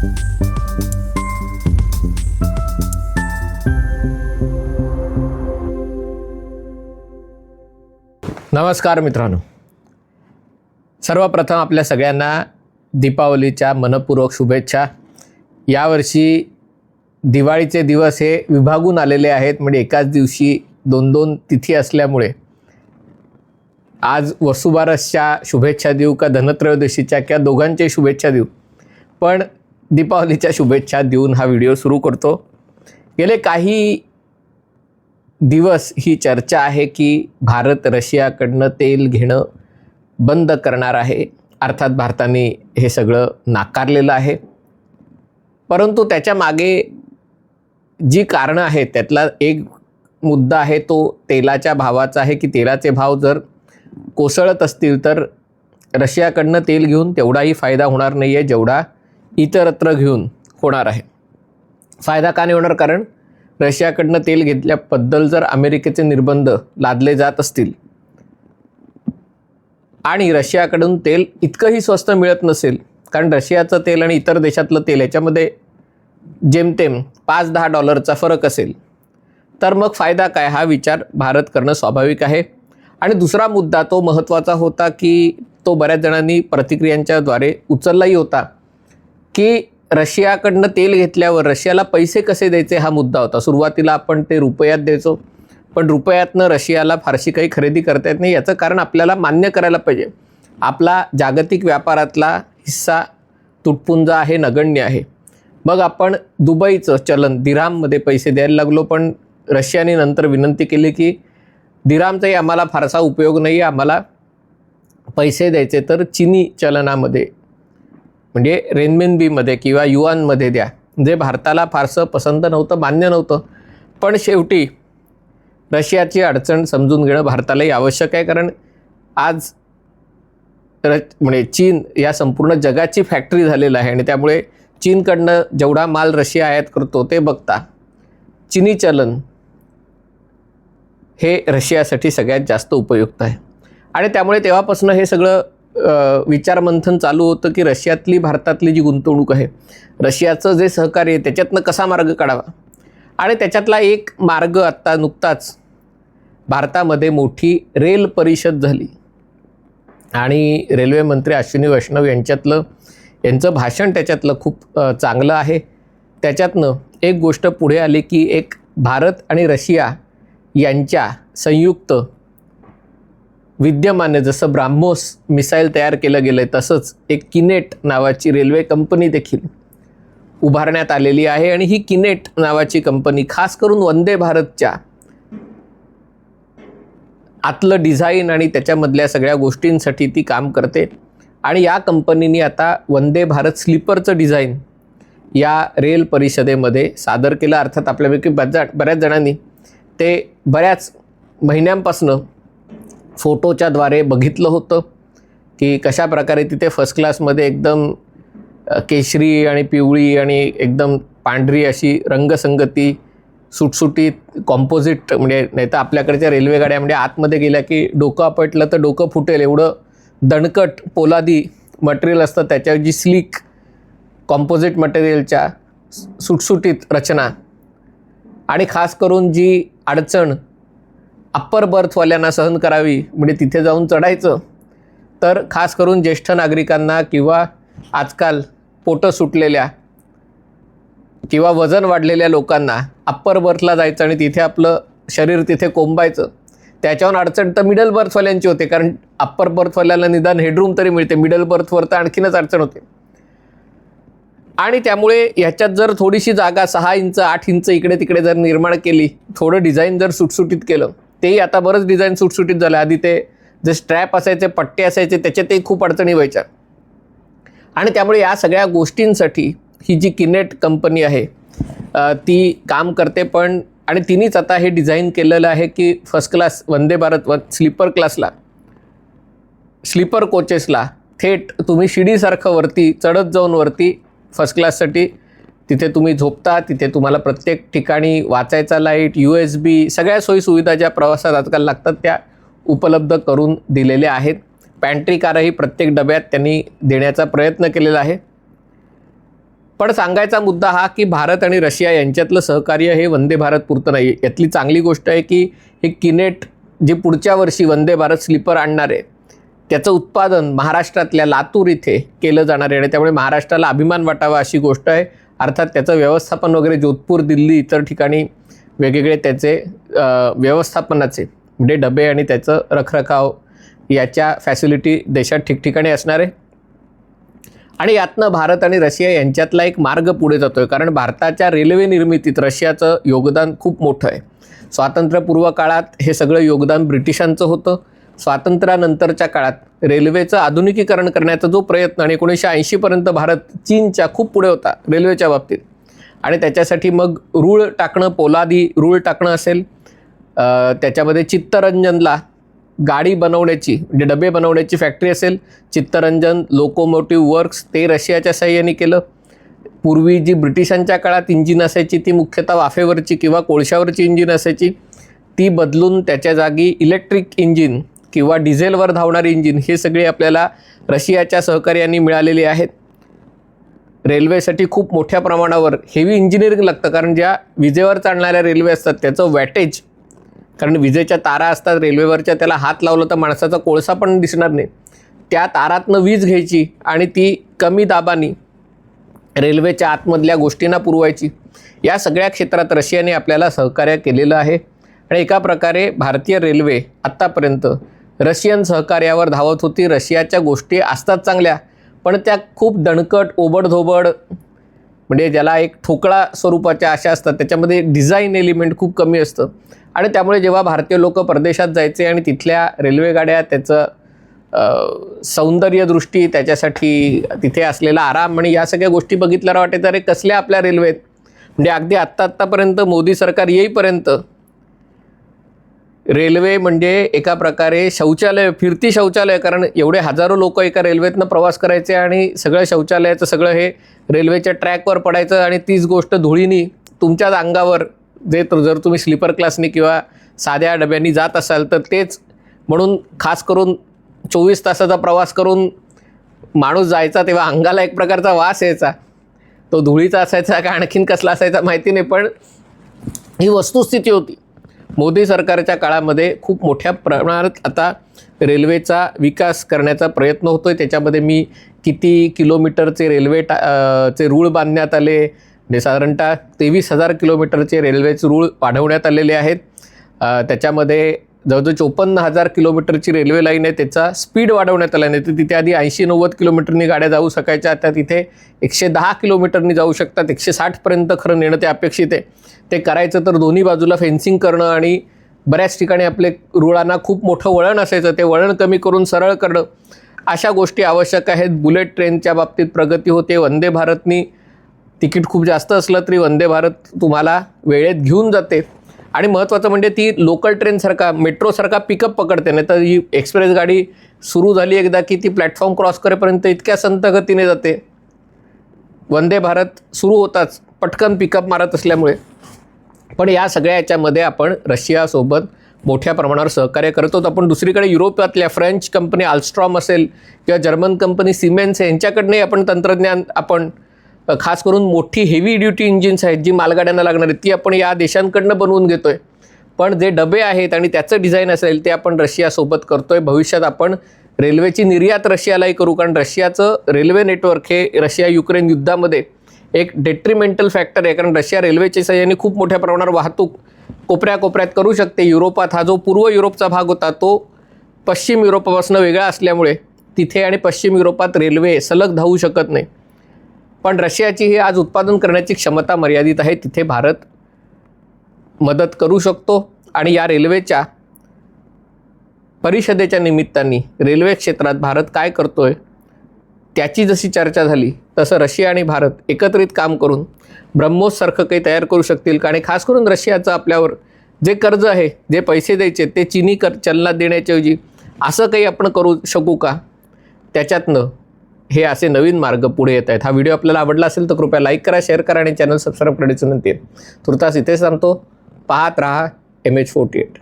नमस्कार मित्रांनो. सर्वप्रथम आपल्या सगळ्यांना दीपावलीच्या मनपूर्वक शुभेच्छा. यावर्षी दिवाळीचे दिवस हे विभागून आलेले आहेत म्हणजे एकाच दिवशी दोन दोन तिथी असल्यामुळे. आज वसुबारसच्या शुभेच्छा देऊ का धनत्रयोदशीच्या किंवा दोघांच्या शुभेच्छा देऊ. पण दीपावलीच्या शुभेच्छा देऊन हा व्हिडिओ सुरू करतो. गेले काही दिवस ही चर्चा आहे की भारत रशियाकडनं तेल घेणं बंद करणार आहे. अर्थात भारताने हे सगळं नाकारलेलं आहे. परंतु त्याच्यामागे जी कारणं आहेत त्यातला एक मुद्दा आहे तो तेलाच्या भावाचा आहे की तेलाचे भाव जर कोसळत असतील तर रशियाकडनं तेल घेऊन तेवढाही फायदा होणार नाही आहे जेवढा इतरत्र घेऊन होणार आहे. फायदा का नाही होणार? कारण रशियाकडनं तेल घेतल्याबद्दल जर अमेरिकेचे निर्बंध लादले जात असतील आणि रशियाकडून तेल इतकंही स्वस्त मिळत नसेल कारण रशियाचं तेल आणि इतर देशातलं तेल याच्यामध्ये जेमतेम पाच दहा डॉलरचा फरक असेल तर मग फायदा काय? हा विचार भारत करणं स्वाभाविक आहे. आणि दुसरा मुद्दा तो महत्त्वाचा होता की तो बऱ्याच जणांनी प्रतिक्रियांच्याद्वारे उचललाही होता. की रशियाकडनं तेल घेतल्यावर रशियाला पैसे कसे द्यायचे हा मुद्दा होता. सुरुवातीला आपण ते रुपयात द्यायचो पण रुपयातनं रशियाला फारशी काही खरेदी करता येत नाही. याचं कारण आपल्याला मान्य करायला पाहिजे. आपला जागतिक व्यापारातला हिस्सा तुटपुंजा आहे नगण्य आहे. मग आपण दुबईचं चलन दिराममध्ये पैसे द्यायला लागलो पण रशियाने नंतर विनंती केली की दिरामचाही आम्हाला फारसा उपयोग नाही आम्हाला पैसे द्यायचे. तर चिनी चलनामध्ये म्हणजे रेनमेनबीमध्ये किंवा युआनमध्ये द्या. जे भारताला फारसं पसंत नव्हतं मान्य नव्हतं. पण शेवटी रशियाची अडचण समजून घेणं भारतालाही आवश्यक आहे कारण आज र म्हणजे चीन या संपूर्ण जगाची फॅक्टरी झालेलं आहे आणि त्यामुळे चीनकडनं जेवढा माल रशिया आयात करतो ते बघता चिनी चलन हे रशियासाठी सगळ्यात जास्त उपयुक्त आहे. आणि त्यामुळे तेव्हापासून हे सगळं विचारमंथन चालू होतं की रशियातली भारतातली जी गुंतवणूक आहे रशियाचं जे सहकार्य आहे त्याच्यातनं कसा मार्ग काढावा? आणि त्याच्यातला एक मार्ग आत्ता नुकताच भारतामध्ये मोठी रेल परिषद झाली. आणि रेल्वे मंत्री अश्विनी वैष्णव यांच्यातलं यांचं भाषण त्याच्यातलं खूप चांगलं आहे. त्याच्यातनं एक गोष्ट पुढे आली की एक भारत आणि रशिया यांच्या संयुक्त विद्यमान जसं ब्राह्मोस मिसाईल तयार केलं गेलं आहे तसंच एक किनेट नावाची रेल्वे कंपनी देखील उभारण्यात आलेली आहे. आणि ही किनेट नावाची कंपनी खास करून वंदे भारतच्या आतलं डिझाईन आणि त्याच्यामधल्या सगळ्या गोष्टींसाठी ती काम करते. आणि या कंपनीने आता वंदे भारत स्लीपरचं डिझाईन या रेल परिषदेमध्ये सादर केलं. अर्थात आपल्यापैकी बऱ्याच बऱ्याच जणांनी ते बऱ्याच महिन्यांपासनं फोटोच्याद्वारे बघितलं होतं की कशा प्रकारे तिथे फर्स्ट क्लासमध्ये एकदम केशरी आणि पिवळी आणि एकदम पांढरी अशी रंगसंगती सुटसुटीत कॉम्पोजिट म्हणजे नाही तर आपल्याकडच्या रेल्वेगाड्या म्हणजे आतमध्ये गेल्या की डोकं पटलं तर डोकं फुटेल. एवढं दणकट पोलादी मटेरियल असतं. त्याच्यावर जी स्लीक कॉम्पोजिट मटेरियलच्या सुटसुटीत रचना. आणि खास करून जी अडचण अप्पर बर्थवाल्यांना सहन करावी म्हणजे तिथे जाऊन चढायचं. तर खास करून ज्येष्ठ नागरिकांना किंवा आजकाल पोटं सुटलेल्या किंवा वजन वाढलेल्या लोकांना अप्पर बर्थला जायचं आणि तिथे आपलं शरीर तिथे कोंबायचं. त्याच्यावर अडचण तर मिडल बर्थवाल्यांची होते कारण अप्पर बर्थवाल्याला निदान हेडरूम तरी मिळते. मिडल बर्थवर तर आणखीनच अडचण होते. आणि त्यामुळे ह्याच्यात जर थोडीशी जागा सहा इंच आठ इंच इकडे तिकडे जर निर्माण केली थोडं डिझाईन जर सुटसुटीत केलं तेही आता बरंच डिझाईन सुटसुटीत झालं. आधी ते जे स्ट्रॅप असायचे पट्टे असायचे त्याच्यातही खूप अडचणी व्हायच्या. आणि त्यामुळे या सगळ्या गोष्टींसाठी ही जी किनेट कंपनी आहे ती काम करते. पण आणि तिनेच आता हे डिझाईन केलेलं आहे की फर्स्ट क्लास वंदे भारत व स्लीपर क्लासला स्लीपर कोचेसला थेट तुम्ही शिडीसारखं वरती चढत जाऊन वरती फर्स्ट क्लाससाठी तिथे तुम्ही झोपता तिथे तुम्हाला प्रत्येक ठिकाणी वाचायचा लाइट यू एस बी सगळ्या सोयीसुविधा ज्या प्रवासात आजकाल लागतात त्या उपलब्ध करून दिलेल्या आहेत. पॅन्ट्री कारही प्रत्येक डब्यात त्यांनी देण्याचा प्रयत्न केलेला आहे. पण सांगायचा मुद्दा हा की भारत आणि रशिया यांच्यातलं सहकार्य हे वंदे भारत पुरतं नाही यातली चांगली गोष्ट आहे की हे किनेट जे पुढच्या वर्षी वंदे भारत स्लीपर आणणार आहे त्याचं उत्पादन महाराष्ट्रातल्या लातूर इथे केलं जाणार आहे. आणि त्यामुळे महाराष्ट्राला अभिमान वाटावा अशी गोष्ट आहे. अर्थात त्याचं व्यवस्थापन वगैरे जोधपूर दिल्ली इतर ठिकाणी वेगवेगळे त्याचे व्यवस्थापनाचे म्हणजे डबे आणि त्याचं रखरखाव याच्या फॅसिलिटी देशात ठिकठिकाणी असणार. आहे आणि यातनं भारत आणि रशिया यांच्यातला एक मार्ग पुढे जातो आहे कारण भारताच्या रेल्वे निर्मितीत रशियाचं योगदान खूप मोठं आहे. स्वातंत्र्यपूर्व काळात हे सगळं योगदान ब्रिटिशांचं होतं. स्वातंत्र्यानंतरच्या काळात रेल्वेचं आधुनिकीकरण करण्याचा जो प्रयत्न आणि एकोणीसशे ऐंशीपर्यंत भारत चीनच्या खूप पुढे होता रेल्वेच्या बाबतीत. आणि त्याच्यासाठी मग रूळ टाकणं पोलादी रूळ टाकणं असेल त्याच्यामध्ये चित्तरंजनला गाडी बनवण्याची म्हणजे डबे बनवण्याची फॅक्टरी असेल. चित्तरंजन लोकोमोटिव्ह वर्क्स ते रशियाच्या सहाय्याने केलं. पूर्वी जी ब्रिटिशांच्या काळात इंजिन असायची ती मुख्यतः वाफेवरची किंवा कोळशावरची इंजिन असायची. ती बदलून त्याच्या जागी इलेक्ट्रिक इंजिन किंवा डिझेलवर धावणारी इंजिन हे सगळे आपल्याला रशियाच्या सहकार्याने मिळालेले आहेत. रेल्वेसाठी खूप मोठ्या प्रमाणावर हेवी इंजिनिअरिंग लागतं कारण ज्या विजेवर चालणाऱ्या रेल्वे असतात त्याचं वॅटेज कारण विजेच्या तारा असतात रेल्वेवरच्या त्याला हात लावलं तर माणसाचा कोळसा पण दिसणार नाही. त्या तारातनं वीज घ्यायची आणि ती कमी दाबानी रेल्वेच्या आतमधल्या गोष्टींना पुरवायची. या सगळ्या क्षेत्रात रशियाने आपल्याला सहकार्य केलेलं आहे. आणि एका प्रकारे भारतीय रेल्वे आत्तापर्यंत रशियन सहकार्यावर धावत होती. रशियाच्या गोष्टी असतात चांगल्या पण त्या खूप दणकट ओबडधोबड म्हणजे ज्याला एक ठोकळा स्वरूपाच्या अशा असतात. त्याच्यामध्ये डिझाईन एलिमेंट खूप कमी असतं. आणि त्यामुळे जेव्हा भारतीय लोक परदेशात जायचे आणि तिथल्या रेल्वेगाड्या त्याचं सौंदर्यदृष्टी त्याच्यासाठी तिथे असलेला आराम आणि या सगळ्या गोष्टी बघितल्यावर वाटायचं अरे कसल्या आपल्या रेल्वेत? म्हणजे अगदी आत्ता आत्तापर्यंत मोदी सरकार येईपर्यंत रेल्वे म्हणजे एका प्रकारे शौचालय फिरती शौचालय कारण एवढे हजारो लोक एका रेल्वेतनं प्रवास करायचे आणि सगळं शौचालयाचं सगळं हे रेल्वेच्या ट्रॅकवर पडायचं आणि तीच गोष्ट धुळीनी तुमच्याच अंगावर जे तर जर तुम्ही स्लीपर क्लासनी किंवा साध्या डब्यांनी जात असाल तर तेच. म्हणून खास करून चोवीस तासाचा प्रवास करून माणूस जायचा तेव्हा अंगाला एक प्रकारचा वास यायचा. तो धुळीचा असायचा का आणखीन कसला असायचा माहिती नाही पण ही वस्तुस्थिती होती. मोदी सरकारच्या काळामध्ये खूप मोठ्या प्रमाणात आता रेल्वेचा विकास करण्याचा प्रयत्न होतो आहे त्याच्यामध्ये मी किती किलोमीटरचे रेल्वे टा चे रूळ बांधण्यात आले. म्हणजे साधारणतः तेवीस हजार किलोमीटरचे रेल्वेचे रूळ वाढवण्यात आलेले आहेत. त्याच्यामध्ये जवळजवळ चोपन्न हजार किलोमीटरची रेल्वे लाईन आहे त्याचा स्पीड वाढवण्यात आला नाही. तर तिथे आधी ऐंशी नव्वद किलोमीटरनी गाड्या जाऊ शकायच्या आता तिथे एकशे दहा किलोमीटरनी जाऊ शकतात एकशे साठपर्यंत खरं नेणं ते अपेक्षित आहे. ते करायचं तर दोन्ही बाजूला फेन्सिंग करणं आणि बऱ्याच ठिकाणी आपले रुळांना खूप मोठं वळण असायचं ते वळण कमी करून सरळ करणं. अशा गोष्टी आवश्यक आहेत. बुलेट ट्रेनच्या बाबतीत प्रगती होते. वंदे भारतनी तिकीट खूप जास्त असलं तरी वंदे भारत तुम्हाला वेळेत घेऊन जाते. आणि महत्त्वाचं म्हणजे ती लोकल ट्रेनसारखा मेट्रोसारखा पिकअप पकडते नाही तर ही एक्सप्रेस गाडी सुरू झाली एकदा की ती प्लॅटफॉर्म क्रॉस करेपर्यंत इतक्या संत गतीने जाते. वंदे भारत सुरू होताच पटकन पिकअप मारत असल्यामुळे. पण या सगळ्या याच्यामध्ये आपण रशियासोबत मोठ्या प्रमाणावर सहकार्य करत आहोत आपण दुसरीकडे युरोपातल्या फ्रेंच कंपनी आल्स्ट्रॉम असेल किंवा जर्मन कंपनी सिमेन्स यांच्याकडनंही आपण तंत्रज्ञान आपण खास करून मोठी हेवी ड्युटी इंजिन्स आहेत जी मालगाड्यांना लागणार आहेत ती आपण या देशांकडनं बनवून घेतोय. पण जे डबे आहेत आणि त्याचं डिझाईन असेल ते आपण रशियासोबत करतोय. भविष्यात आपण रेल्वेची निर्यात रशियालाही करू कारण रशियाचं रेल्वे नेटवर्क हे रशिया युक्रेन युद्धामध्ये एक डेट्रिमेंटल फॅक्टर आहे. कारण रशिया रेल्वेच्या सहाय्याने खूप मोठ्या प्रमाणावर वाहतूक कोपऱ्या कोपऱ्यात करू शकते. युरोपात हा जो पूर्व युरोपचा भाग होता तो पश्चिम युरोपापासून वेगळा असल्यामुळे तिथे आणि पश्चिम युरोपात रेल्वे सलग धावू शकत नाही. पण रशियाची ही आज उत्पादन करण्याची क्षमता मर्यादित आहे. तिथे भारत मदत करू शकतो आणि या रेल्वेच्या परिषदेच्या निमित्ताने रेल्वे क्षेत्रात भारत काय करतो आहे त्याची जशी चर्चा झाली तसं रशिया आणि भारत एकत्रित काम करून ब्रह्मोससारखं काही तयार करू शकतील का? आणि खास करून रशियाचं आपल्यावर जे कर्ज आहे जे पैसे द्यायचे ते चिनी कर चलनात देण्याच्याऐवजी असं काही आपण करू शकू का? त्याच्यातनं हे असे नवीन मार्ग पुढे येत आहेत. हा व्हिडिओ आपल्याला आवडला असेल तर कृपया लाईक करा शेअर करा आणि चॅनल सबस्क्राईब करण्याची विनंती आहे. तुर्तास इथेच सांगतो पाहत राहा एम एच फोर्टी एट